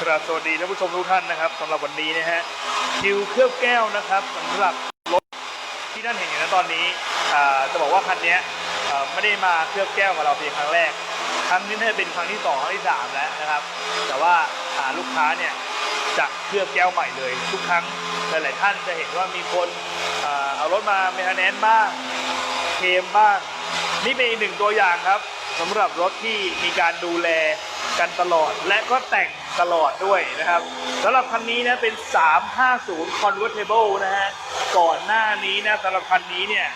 ครับสวัสดีท่านผู้ชมทุกท่านนะครับสำหรับวันนี้นะฮะคิวเคลือบแก้วนะครับสำหรับรถที่ท่านเห็นอยู่นตอนนี้อ่าจะบอกว่าคันนี้อ่าไม่ได้มาเคลือบแก้วกับเราเพียงครั้งแรก ครั้งนี้น่าจะเป็นครั้งที่สองครั้งที่สามแล้วนะครับ แต่ว่าหาลูกค้าเนี่ยจะเคลือบแก้วใหม่เลย ทุกครั้งหลายๆท่านจะเห็นว่ามีคนอ่าเอารถมาเมนเทนแนนบ้างเคมบ้าง นี่เป็นอีกหนึ่งตัวอย่างครับสำหรับรถที่มีการดูแลกันตลอดและก็แต่ง ตลอดด้วยนะครับสำหรับคันนี้นะเป็น 350 convertible นะฮะก่อนหน้านี้นะสำหรับคันนี้เนี่ย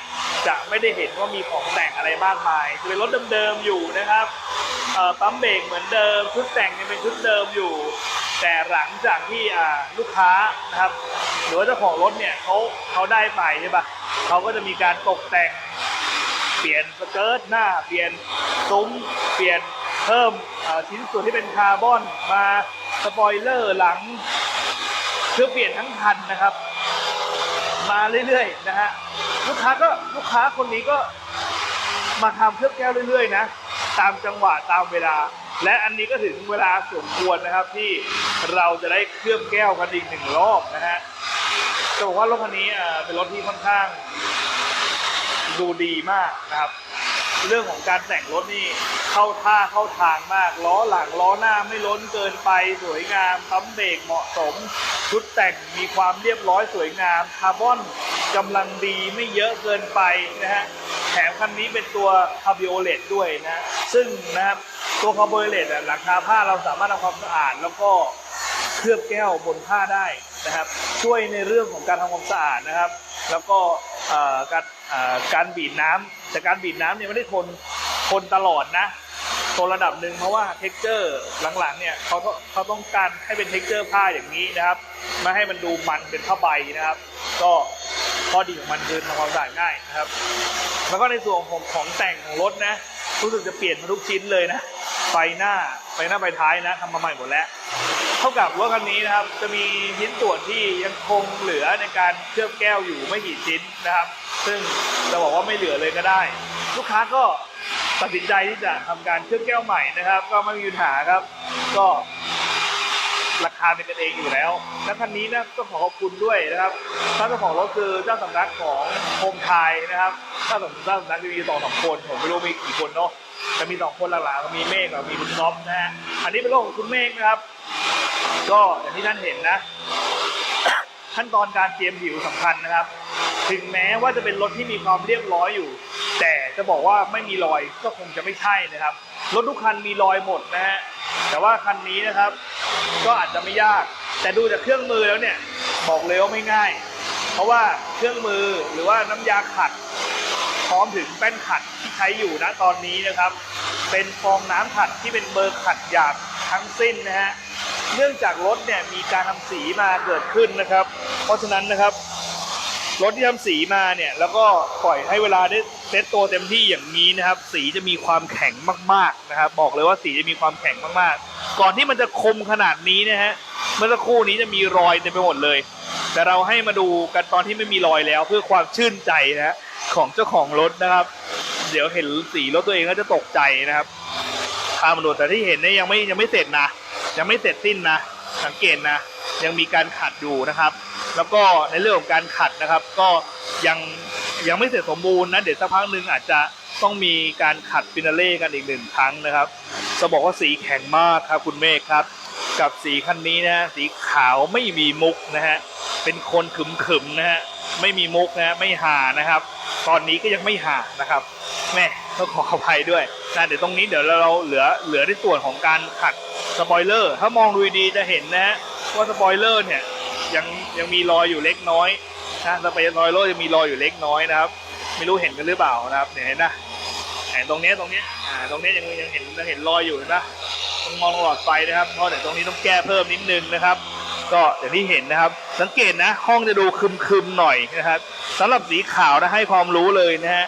จะไม่ได้เห็นว่ามีของแต่งอะไรมากมายเป็นรถเดิมๆอยู่นะครับปั๊มเบรกเหมือนเดิมชุดแต่งยังเป็นชุดเดิมอยู่ แต่หลังจากที่ลูกค้านะครับหรือว่าเจ้าของรถเนี่ยเขาเขาได้ไปใช่ปะเขาก็จะมีการตกแต่งเปลี่ยนสเกิร์ตหน้า เปลี่ยนซุ้มเปลี่ยนเพิ่ม ชิ้นส่วนที่เป็นคาร์บอนมาสปอยเลอร์หลังเคือเปลี่ยนทั้งคันนะครับ มาเรื่อยๆนะฮะลูกค้าก็ลูกค้าคนนี้ก็มาทำเคลือบแก้วเรื่อยๆนะตามจังหวะตามเวลา และอันนี้ก็ถึงเวลาสมควรนะครับที่เราจะได้เคลือบแก้วกันอีกหนึ่งรอบนะฮะจะบอกว่ารถคันนี้อ่าเป็นรถที่ค่อนข้างดูดีมากนะครับ เรื่องของการแต่งรถนี่เข้าท่าเข้าทางมาก ล้อหลังล้อหน้าไม่ล้นเกินไป สวยงามปั๊มเบรกเหมาะสม ชุดแต่งมีความเรียบร้อยสวยงามคาร์บอนกำลังดีไม่เยอะเกินไปนะฮะแถมคันนี้เป็นตัวคาร์บิโอเลตด้วยนะซึ่งนะครับตัวคาร์บิโอเลตหลังคาผ้าเราสามารถทำความสะอาดแล้วก็เคลือบแก้วบนผ้าได้นะครับ ช่วยในเรื่องของการทำความสะอาดนะครับ แล้วก็การการบีดน้ำ แต่การบีดน้ำเนี่ยไม่ได้ทนทนตลอดนะทนระดับหนึ่งเพราะว่าเท็กเจอร์หลังๆเนี่ยเขาเขาต้องการให้เป็นเท็กเจอร์ผ้าอย่างนี้นะครับไม่ให้มันดูมันเป็นผ้าใบนะครับ ก็ข้อดีของมันคือทำความสะอาดง่ายนะครับ แล้วก็ในส่วนของของแต่งของรถนะรู้สึกจะเปลี่ยนมาทุกชิ้นเลยนะไฟหน้าไฟหน้าไฟท้ายนะทำมาใหม่หมดแล้วเท่ากับรถคันนี้นะครับ จะมีชิ้นส่วนที่ยังคงเหลือในการเคลือบแก้วอยู่ไม่กี่ชิ้นนะครับ ซึ่งจะบอกว่าไม่เหลือเลยก็ได้ ลูกค้าก็ตัดสินใจที่จะทำการเคลือบแก้วใหม่นะครับ ก็ไม่มีปัญหาครับ ก็ราคาเป็นกันเองอยู่แล้ว และคันนี้นะก็ขอขอบคุณด้วยนะครับท่านเจ้าของรถคือเจ้าสำนักของโฮมไทยนะครับเจ้าสำนักเจ้าสำนักมีสองสามคนผมไม่รู้มีกี่คนเนาะแต่มีสองคนหลักๆมีเมฆกับมีคุณก๊อฟนะฮะอันนี้เป็นรถของคุณเมฆนะครับ ก็อย่างที่ท่านเห็นนะ ขั้นตอนการเตรียมผิวสำคัญนะครับ ถึงแม้ว่าจะเป็นรถที่มีความเรียบร้อยอยู่ แต่จะบอกว่าไม่มีรอยก็คงจะไม่ใช่นะครับ รถทุกคันมีรอยหมดนะฮะแต่ว่าคันนี้นะครับ ก็อาจจะไม่ยาก แต่ดูจากเครื่องมือแล้วเนี่ยบอกเลยว่าไม่ง่าย เพราะว่าเครื่องมือหรือว่าน้ำยาขัด พร้อมถึงแป้นขัดที่ใช้อยู่ณตอนนี้นะครับ เป็นฟองน้ำขัดที่เป็นเบอร์ขัดหยาบทั้งสิ้นนะฮะ เนื่องจากรถเนี่ยมีการทำสีมาเกิดขึ้นนะครับ เพราะฉะนั้นนะครับ รถที่ทำสีมาเนี่ยแล้วก็ปล่อยให้เวลาได้เซตตัวเต็มที่อย่างนี้นะครับ สีจะมีความแข็งมากๆนะครับ บอกเลยว่าสีจะมีความแข็งมากๆ ก่อนที่มันจะคมขนาดนี้นะฮะเมื่อสักครู่นี้จะมีรอยเต็มไปหมดเลย แต่เราให้มาดูกันตอนที่ไม่มีรอยแล้ว เพื่อความชื่นใจนะฮะของเจ้าของรถนะครับ เดี๋ยวเห็นสีรถตัวเองก็จะตกใจนะครับพามาดูแต่ที่เห็นเนี่ยยังไม่ยังไม่เสร็จนะ ยังไม่เสร็จสิ้นนะ สังเกตนะ ยังมีการขัดอยู่นะครับ แล้วก็ในเรื่องของการขัดนะครับ ก็ยังยังไม่เสร็จสมบูรณ์นะเดี๋ยวสักพักหนึ่งอาจจะต้องมีการขัดฟินาเล่กันอีกหนึ่งครั้งนะครับ จะบอกว่าสีแข็งมากครับคุณเมฆครับ กับสีคันนี้นะ สีขาวไม่มีมุกนะฮะ เป็นคนขึมๆนะฮะ ไม่มีมุกนะไม่หานะครับ ตอนนี้ก็ยังไม่หานะครับ แม่ต้องขออภัยด้วยนะเดี๋ยวตรงนี้เดี๋ยวเราเหลือเหลือในส่วนของการขัด สปอยเลอร์ ถ้ามองดูดีจะเห็นนะฮะว่าสปอยเลอร์เนี่ยยังยังมีรอยอยู่เล็กน้อยนะสปอยเลอร์ยังมีรอยอยู่เล็กน้อยนะครับ ไม่รู้เห็นกันหรือเปล่านะครับเนี่ยเห็นนะเห็นตรงเนี้ยตรงเนี้ยอ่าตรงเนี้ยยังยังเห็นยังเห็นรอยอยู่เห็นปะต้องมองหลอดไฟนะครับเพราะเดี๋ยวตรงนี้ต้องแก้เพิ่มนิดนึงนะครับ ก็อย่างที่เห็นนะครับ สังเกตนะ ห้องจะดูคึมๆหน่อยนะครับสำหรับสีขาวนะให้ความรู้เลยนะฮะ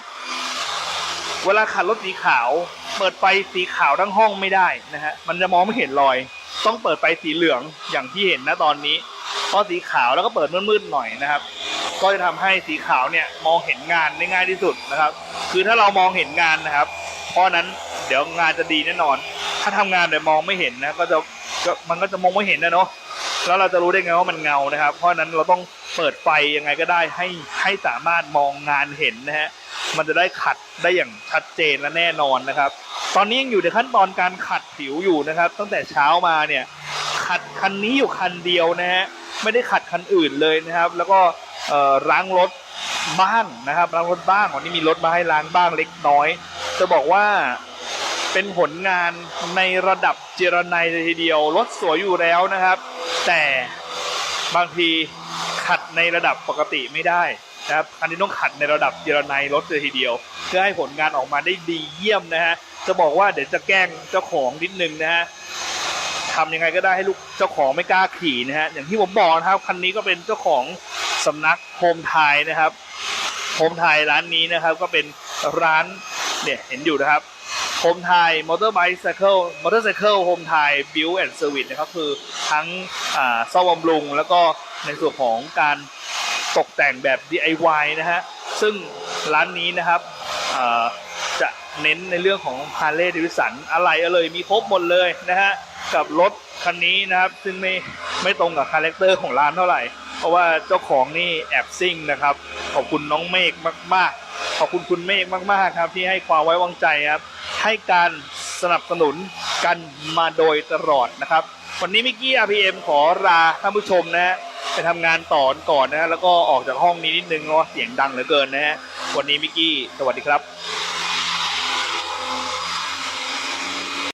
เวลาขับรถสีขาว เปิดไฟสีขาวทั้งห้องไม่ได้นะฮะมันจะมองไม่เห็นรอย ต้องเปิดไฟสีเหลืองอย่างที่เห็นนะตอนนี้เพราะสีขาวแล้วก็เปิดมืดๆหน่อยนะครับ ก็จะทำให้สีขาวเนี่ยมองเห็นงานได้ง่ายที่สุดนะครับ คือถ้าเรามองเห็นงานนะครับ เพราะนั้นเดี๋ยวงานจะดีแน่นอน ถ้าทำงานแต่มองไม่เห็นนะก็จะก็มันก็จะมองไม่เห็นนะเนาะแล้วเราจะรู้ได้ไงว่ามันเงานะครับ เพราะฉะนั้นเราต้องเปิดไฟยังไงก็ได้ให้ให้สามารถมองงานเห็นนะฮะมันจะได้ขัดได้อย่างชัดเจนและแน่นอนนะครับ ตอนนี้ยังอยู่ในขั้นตอนการขัดผิวอยู่นะครับ ตั้งแต่เช้ามาเนี่ย ขัดคันนี้อยู่คันเดียวนะฮะไม่ได้ขัดคันอื่นเลยนะครับ แล้วก็ล้างรถบ้างนะครับล้างรถบ้างวันนี้มีรถมาให้ล้างบ้างเล็กน้อย จะบอกว่าเป็นผลงานในระดับเจรไนเลยทีเดียวรถสวยอยู่แล้วนะครับ แต่บางทีขัดในระดับปกติไม่ได้ นะครับอันนี้ต้องขัดในระดับเจรไนรถเลยทีเดียว เพื่อให้ผลงานออกมาได้ดีเยี่ยมนะฮะจะบอกว่าเดี๋ยวจะแกล้งเจ้าของนิดนึงนะฮะทำยังไงก็ได้ให้ลูกเจ้าของไม่กล้าขี่นะฮะอย่างที่ผมบอกนะครับคันนี้ก็เป็นเจ้าของสำนักโฮมไทยนะครับโฮมไทยร้านนี้นะครับก็เป็นร้านเนี่ยเห็นอยู่นะครับโฮมไทยมอเตอร์ไบค์ไซเคิลมอเตอร์ไซเคิลโฮมไทยบิวแอนด์เซอร์วิสนะครับคือทั้งอ่าซ่อมบำรุงแล้วก็ในส่วนของการ ตกแต่งแบบ DIY นะฮะ ซึ่งร้านนี้นะครับจะเน้นในเรื่องของฮาร์เลย์ดิวิสันอะไรเอ่ยมีครบหมดเลยนะฮะ กับรถคันนี้นะครับ ซึ่งไม่ไม่ตรงกับคาแรคเตอร์ของร้านเท่าไหร่ เพราะว่าเจ้าของนี่แอบซิ่งนะครับ ขอบคุณน้องเมฆมาก ๆ ขอบคุณคุณเมฆมาก ๆ ครับ ที่ให้ความไว้วางใจครับ ให้การสนับสนุนกันมาโดยตลอดนะครับ วันนี้มิกกี้ RPM ขอลาท่านผู้ชมนะ ไปทำงานต่อก่อนนะฮะแล้วก็ออกจากห้องนี้นิดนึงเพราะว่าเสียงดังเหลือเกินนะฮะวันนี้มิกกี้สวัสดีครับ